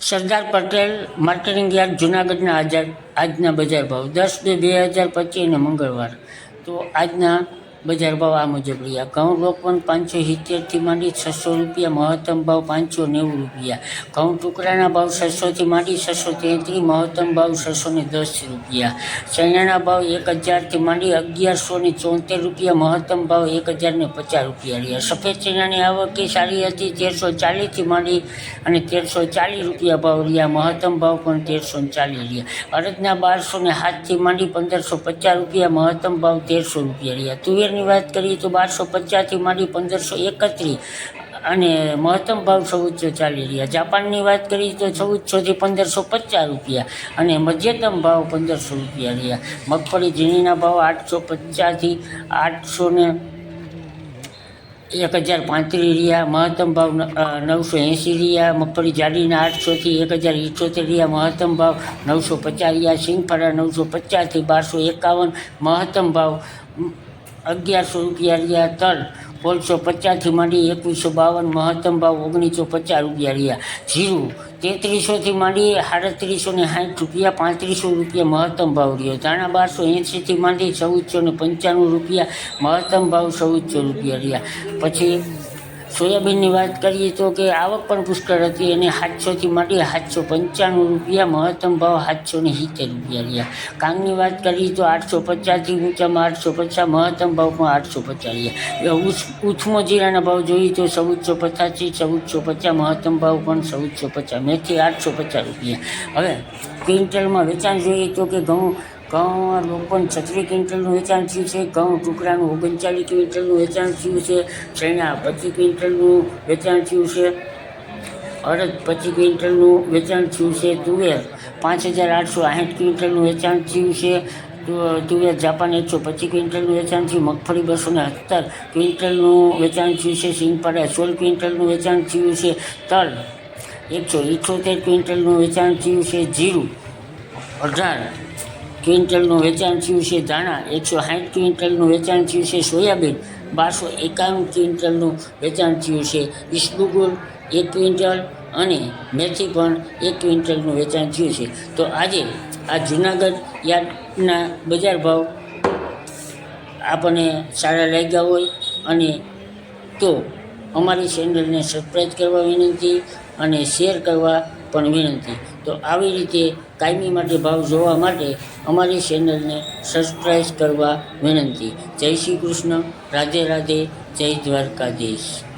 Sardar Patel marketing yard જુનાગઢના આજાર આજના બજાર ભાવ. દસ બે બે હજાર પચીસને મંગળવાર. તો આજના બજાર ભાવ આ મુજબ રહ્યા. ઘઉં રોપણ પાંચસો સિત્તેરથી માંડી છસો રૂપિયા, મહત્તમ ભાવ પાંચસો નેવું રૂપિયા. ઘઉં ટુકડાના ભાવ છસોથી માંડી છસો તેત્રીસ, મહત્તમ ભાવ છસો ને દસ રૂપિયા. ચણાના ભાવ એક હજારથી માંડી અગિયારસો ને ચોતેર રૂપિયા, મહત્તમ ભાવ એક હજાર ને પચાસ રૂપિયા રહ્યા. સફેદ ચણાની આવક સારી હતી, તેરસો ચાલીસથી માંડી અને તેરસો ચાલીસ રૂપિયા ભાવ રહ્યા. મહત્તમ ભાવ પણ તેરસો ને ચાલીસ રહ્યા. અડદના બારસો ને સાતથી માંડી પંદરસો પચાસ રૂપિયા, મહત્તમ ભાવ તેરસો રૂપિયા રહ્યા. તુવેરની વાત કરીએ તો બારસો પચાસથી માંડી પંદરસો એકત્રીસ અને મહત્તમ ભાવ ચૌદસો ચાલી રહ્યા જાપાનની વાત કરીએ તો ચૌદસોથી પંદરસો પચાસ રૂપિયા અને મધ્યતમ ભાવ પંદરસો રૂપિયા રહ્યા. મગફળી ઝીણીના ભાવ આઠસો પચાસથી આઠસો ને એક હજાર પાંત્રીસ રહ્યા. મહત્તમ ભાવ નવસો એંસી રહ્યા. મગફળી જાડીના આઠસોથી એક હજાર ઇઠોતેર રહ્યા. મહત્તમ ભાવ નવસો પચાસ રહ્યા. સિંગફળા નવસો પચાસથી બારસો એકાવન. મહત્તમ ભાવ અગિયારસો રૂપિયા રહ્યા તલ સોળસો પચાસથી માંડી એકવીસો બાવન, મહત્તમ ભાવ ઓગણીસો પચાસ રૂપિયા રહ્યા. જીરું તેત્રીસોથી માંડી સાડત્રીસો ને સાઠ રૂપિયા, પાંત્રીસો રૂપિયા મહત્તમ ભાવ રહ્યો. ધાણા બારસો એંશીથી માંડી ચૌદસો ને પંચાણું રૂપિયા મહત્તમ ભાવ ચૌદસો રૂપિયા રહ્યા. પછી સોયાબીનની વાત કરીએ તો કે આવક પણ પુષ્કળ હતી અને સાતસોથી માંડી સાતસો પંચાણું રૂપિયા મહત્તમ ભાવ સાતસો ને સિત્તેર રૂપિયા રહ્યા. કાંગની વાત કરીએ તો આઠસો પચાસથી ઊંચામાં આઠસો પચાસ, મહત્તમ ભાવ પણ આઠસો પચાસ રહ્યા. ઉથમો જીરાના ભાવ જોઈએ તો ચૌદસો પચાસથી ચૌદસો પચાસ, મહત્તમ ભાવ પણ ચૌદસો પચાસ, મેથી આઠસો પચાસ રૂપિયા. હવે ક્વિન્ટલમાં વેચાણ જોઈએ તો કે ઘઉં ઘઉં રોપણ છત્રીસ ક્વિન્ટલનું વેચાણ થયું છે. ઘઉં ટુકડાનું ઓગણચાલીસ ક્વિન્ટલનું વેચાણ થયું છે. ચણા પચીસ ક્વિન્ટલનું વેચાણ થયું છે. અડદ પચીસ ક્વિન્ટલનું વેચાણ થયું છે. તુવેર પાંચ હજાર આઠસો આઠ ક્વિન્ટલનું વેચાણ થયું છે. તુવેર જાપાન એકસો પચીસ ક્વિન્ટલનું વેચાણ થયું. મગફળી બસો ને સત્તર ક્વિન્ટલનું વેચાણ થયું છે. સિંગપાડા સોળ ક્વિન્ટલનું વેચાણ થયું છે. તલ એકસો ઇઠોતેર ક્વિન્ટલનું વેચાણ થયું છે. જીરું અઢાર ક્વિન્ટલનું વેચાણ થયું છે ધાણા, એકસો સાઠ ક્વિન્ટલનું વેચાણ થયું છે સોયાબીન, બારસો એકાણું ક્વિન્ટલનું વેચાણ થયું છે ઈસબુગુલ, એક ક્વિન્ટલ અને મેથી પણ એક ક્વિન્ટલનું વેચાણ થયું છે. તો આજે આ જુનાગઢ યાર્ડના બજાર ભાવ આપણને સારા લાગ્યા હોય અને તો અમારી ચેનલને સબસ્ક્રાઈબ કરવા વિનંતી અને શેર કરવા પણ વિનંતી. તો આવી રીતે કાયમી માટે ભાવ જોવા માટે અમારી ચેનલને સબસ્ક્રાઈબ કરવા વિનંતી. જય શ્રી કૃષ્ણ. રાધે રાધે. જય દ્વારકાધીશ.